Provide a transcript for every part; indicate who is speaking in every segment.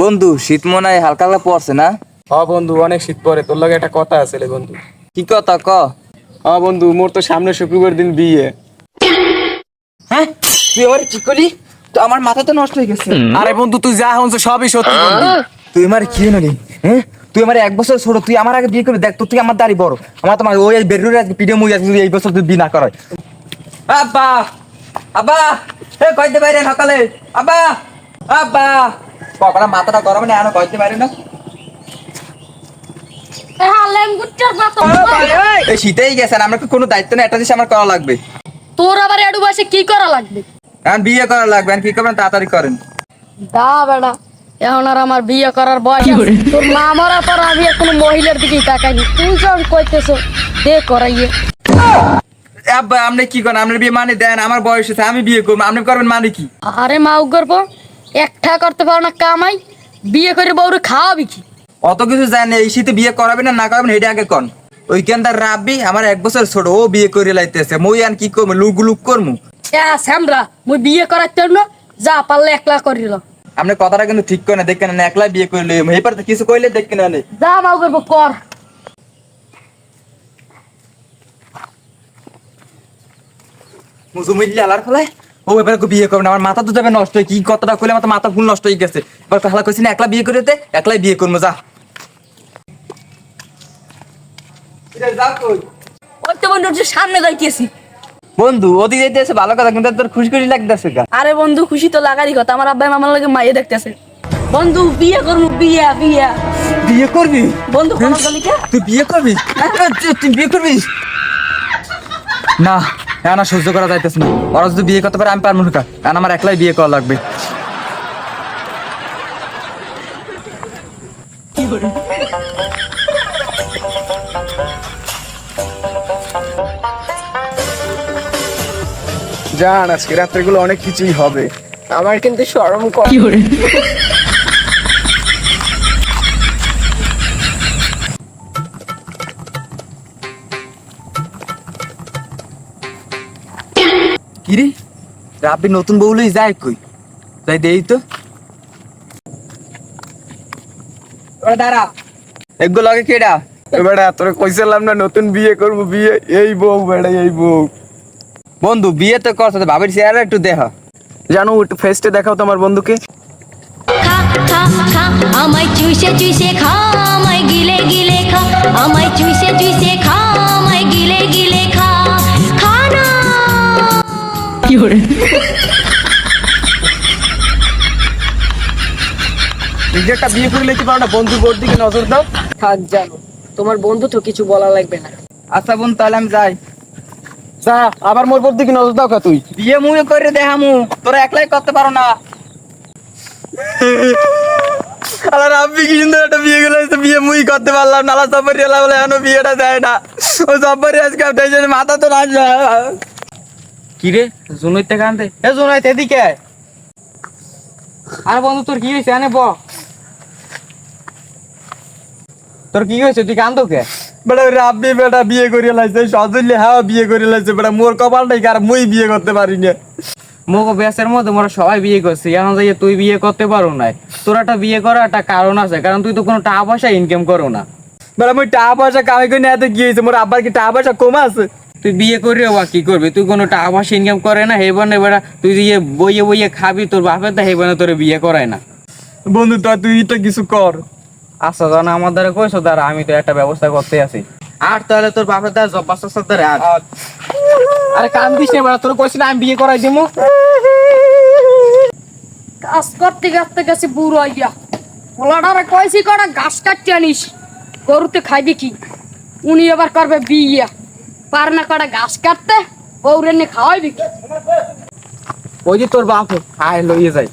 Speaker 1: বন্ধু শীত মনে হয় হালকা হালকা পড়ছে না?
Speaker 2: হ বন্ধু অনেক শীত পরে তোর লগে একটা কথা আছে রে বন্ধু।
Speaker 1: কি কথা ক?
Speaker 2: হ বন্ধু মোর তো সামনে শুক্রবার দিন বিয়ে।
Speaker 1: হ্যাঁ? তুই আমার কি করলি তো আমার মাথা তো নষ্ট হয়ে গেছে।
Speaker 2: আরে বন্ধু তুই যা হনছ সবই সত্যি বন্ধু।
Speaker 1: তুই আমার কি নলি হ্যাঁ? তুই আমার এক বছর ছোট তুই আমার আগে বিয়ে করে দেখ তুই আমার দাড়ি বড়। আমার তোমার ওই বেরুরে আজকে পিডিএম মুই আজকে এই বছর তুই বিয়ে না করাই আব্বা! আব্বা! এ কইতে বাইরে সকালে? আব্বা! আব্বা! বাবা মাথাটা গরম না। কইতে বাইরে না এই শীতেই গেছেন আমরা কোনো দায়িত্ব নেই? একটা আমার করা লাগবে।
Speaker 3: তোর আবার এডু বসে কি করা লাগবে?
Speaker 1: এখন বিয়ে করা লাগবে কি করবেন? তাড়াতাড়ি করেন।
Speaker 3: দা বেড়া এখন আর আমার বিয়ে করার বয়স আছে। তোর মা মরা পর আমি কোনো মহিলার দিকে তাকাইনি। তুই যখন কইতেছ দে করাইয়ে।
Speaker 1: আব্বা আপনি কি করেন? আপনার বিয়ে মানে দেন আমার বয়স আছে আমি বিয়ে করব। আপনি করবেন মানে কি?
Speaker 3: আরে মা গর্ব একটা করতে পারো না কামাই বিয়ে করে বউরে খাওয়াবি কি?
Speaker 1: অত কিছু জানি এই শীতে বিয়ে করাবেন না না করাবেন এটা আগে কন। ওইখানটার রাব্বি আমার এক বছর ছোট ও বিয়ে করে লাইতেছে মই আর কি করব লুক লুক করব
Speaker 3: এ শ্যামরা মুই বিয়ে করাইতে না যা পারলে একলা করিল
Speaker 1: আপনি কথাটা কিন্তু ঠিক করে না দেখেন না একলা বিয়ে করলে এবার তো কিছু কইলে দেখেন না।
Speaker 3: যা মা গর্ব কর।
Speaker 1: মুসুমিল্লি আলার ফেলায়? ও এবার বিয়ে করবে না আমার মাথা তো যাবে নষ্ট হয়ে কি কথাটা কইলে আমার মাথা ফুল নষ্ট হয়ে গেছে। এবার তো হালা কইছি না একলা বিয়ে করে দে একলাই বিয়ে করব যা। যা
Speaker 3: ওই তো বন্ধু সামনে যাইতেছি
Speaker 1: বন্ধু ওদিকে যেতেছে ভালো কথা কিন্তু তোর খুশি খুশি লাগতেছে
Speaker 3: আরে বন্ধু খুশি তো লাগারই কথা আমার আব্বাই মামার লাগে মাইয়ে দেখতেছে। বন্ধু বিয়ে করব বিয়ে বিয়ে।
Speaker 1: বিয়ে করবি?
Speaker 3: বন্ধু
Speaker 1: তুই বিয়ে করবি? তুই- তুই বিয়ে করবি? না। এখন আর সহ্য করা যাইতেছে না। ওরা যদি বিয়ে করতে পারে আমি পারব না কারণ আমার একলাই বিয়ে করা লাগবে।
Speaker 2: জান আজকে রাত্রেগুলো অনেক কিছুই হবে। আমার কিন্তু শরম কর?
Speaker 1: কিরে রাব্বি নতুন বউলই যায় কই? যাই দেই তো। ওরা দাঁড়া। এগুলো লাগে কেডা?
Speaker 2: বেড়া তোরে কইছিলাম না নতুন বিয়ে করব বিয়ে এই বউ বেড়া এই বউ।
Speaker 1: বন্ধু বিয়ে তো করছে তো ভাবির চেহারা একটু দেখা।
Speaker 2: জানো একটু ফেস্টে দেখাও তোমার বন্ধুকে।
Speaker 4: খা খা খা আমায় চুষে চুষে খা আমায় গিলে
Speaker 2: নিজে একটা বিয়ে করে লেখতে পারো না বন্ধু বোর দিকে নজর দাও।
Speaker 3: থাক জানো তোমার বন্ধু তো কিছু বলা লাগবে না।
Speaker 1: আচ্ছা বোন তাহলে আমি যাই।
Speaker 2: যা আবার মোর বোর দিকে নজর দাও কা তুই।
Speaker 1: বিয়ে মুয়ে করে দেখামু তোরা একলাই করতে পারো না। আলা রাব্বি কি সুন্দর একটা বিয়ে আসছে, বিয়ে মুই করতে পারলাম না আলা সবারই এলা বলে এখনও বিয়েটা দেয় না। ও সবারই আজকে টেনশন মাথা তো রাজ কি রে জুনইতে কানতে এ জুনইতে এদিকে। আরে বন্ধু তোর কি হয়েছে? আনে ব তোর কি হয়েছে? তুই কান্দো কে? বেটা রাব্বি বেটা বিয়ে করে লাইছে সজলি হ্যাঁ বিয়ে করে লাইছে বেটা মোর কপালটাই কার মুই বিয়ে করতে পারি না
Speaker 5: মোগো ব্যাসের মধ্যে মোরা সবাই বিয়ে করছি এখন যাই তুই বিয়ে করতে পারো না তোর একটা বিয়ে করার একটা কারণ আছে কারণ তুই তো কোনো টাকা পয়সা ইনকাম করো না।
Speaker 1: বেটা মুই টাকা পয়সা কামাই করে এত কি হয়েছে মোর আব্বার কি টাকা পয়সা কম আছে?
Speaker 5: তুই বিয়ে করিও বা কি করবি? তুই কোনো টাকা পয়সা ইনকাম করে না হে বনে বেড়া তুই যে বইয়ে বইয়ে খাবি তোর বাপের তা হে বনে তোর বিয়ে করায় না।
Speaker 1: বন্ধু তো তুই এটা কিছু কর।
Speaker 5: আচ্ছা জানা আমার দ্বারা কইছো দ্বারা আমি তো একটা ব্যবস্থা করতে আছি। আর তাহলে তোর বাপের দ্বারা জব বাস্তার দ্বারা আর
Speaker 2: আরে কান্দিস না বেড়া তোর কইছি না আমি বিয়ে করাই দিমু।
Speaker 3: কাজ করতে করতে গেছে বুড়ো আইয়া পোলাডারে কইছি কটা ঘাস কাটতে আনিস গরুতে খাইবে কি? উনি এবার করবে বিয়ে। পার না কটা ঘাস কাটতে বউরে নিয়ে খাওয়াইবে কি?
Speaker 5: ওই যে তোর বাপ আয় লইয়ে যাই।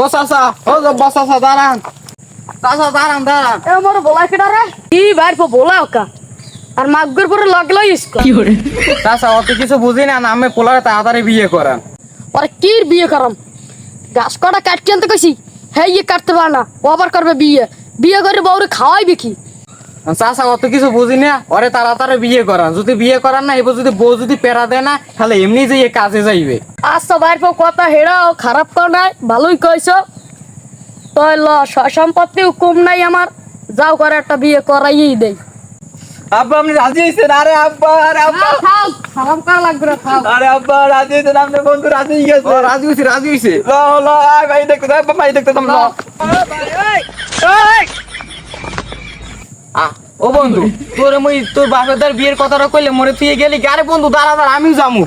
Speaker 2: ও চাচা ও জব্বা চাচা দাঁড়ান।
Speaker 5: চাচা দাঁড়ান দাঁড়ান।
Speaker 3: এ মোর বলাই কেডা রে? কি বাইর পো বলা ওকা? আর মাগুর পরে লাগল ইসকো
Speaker 5: চাচা অত কিছু বুঝি না নামে পোলারে তাড়াতাড়ি বিয়ে করান।
Speaker 3: ওরে কি বিয়ে করাম? ঘাস কটা কাটতে আনতে কইছি হ্যাঁ ইয়ে কাটতে পারে না ও আবার করবে বিয়ে। বিয়ে করে বউরে খাওয়াইবে কি?
Speaker 5: চাচা অত কিছু বুঝি না ওরে তাড়াতাড়ি বিয়ে করান। যদি বিয়ে করান না এবার যদি বউ যদি পেরা দেয় না তাহলে এমনি যে কাজে যাইবে।
Speaker 3: আচ্ছা বাইর কথা হেরাও খারাপ কর নাই ভালোই কইছো। তই ল স- সম্পত্তিও কম নাই আমার। যাও করে একটা বিয়ে করাইই দেই।
Speaker 1: আব্বা আপনি রাজি হয়েছেন? আরে আব্বা আরে আব্বা।
Speaker 3: থাক খারাপ করা লাগবে না
Speaker 1: আরে আব্বা রাজি হয়েছেন? আপনার বন্ধু রাজি গেছে।
Speaker 2: রাজি হইছে রাজি হইছে
Speaker 1: ল ল আয় ভাই দেখতে আব্বা ভাই দেখতে
Speaker 5: আ, ও বন্ধু তোর মুই তোর বাপের তার বিয়ের কথাটা কইলে মরে তুই গেলি কি? আরে বন্ধু দাঁড়া দাঁড়া আমিও যামু।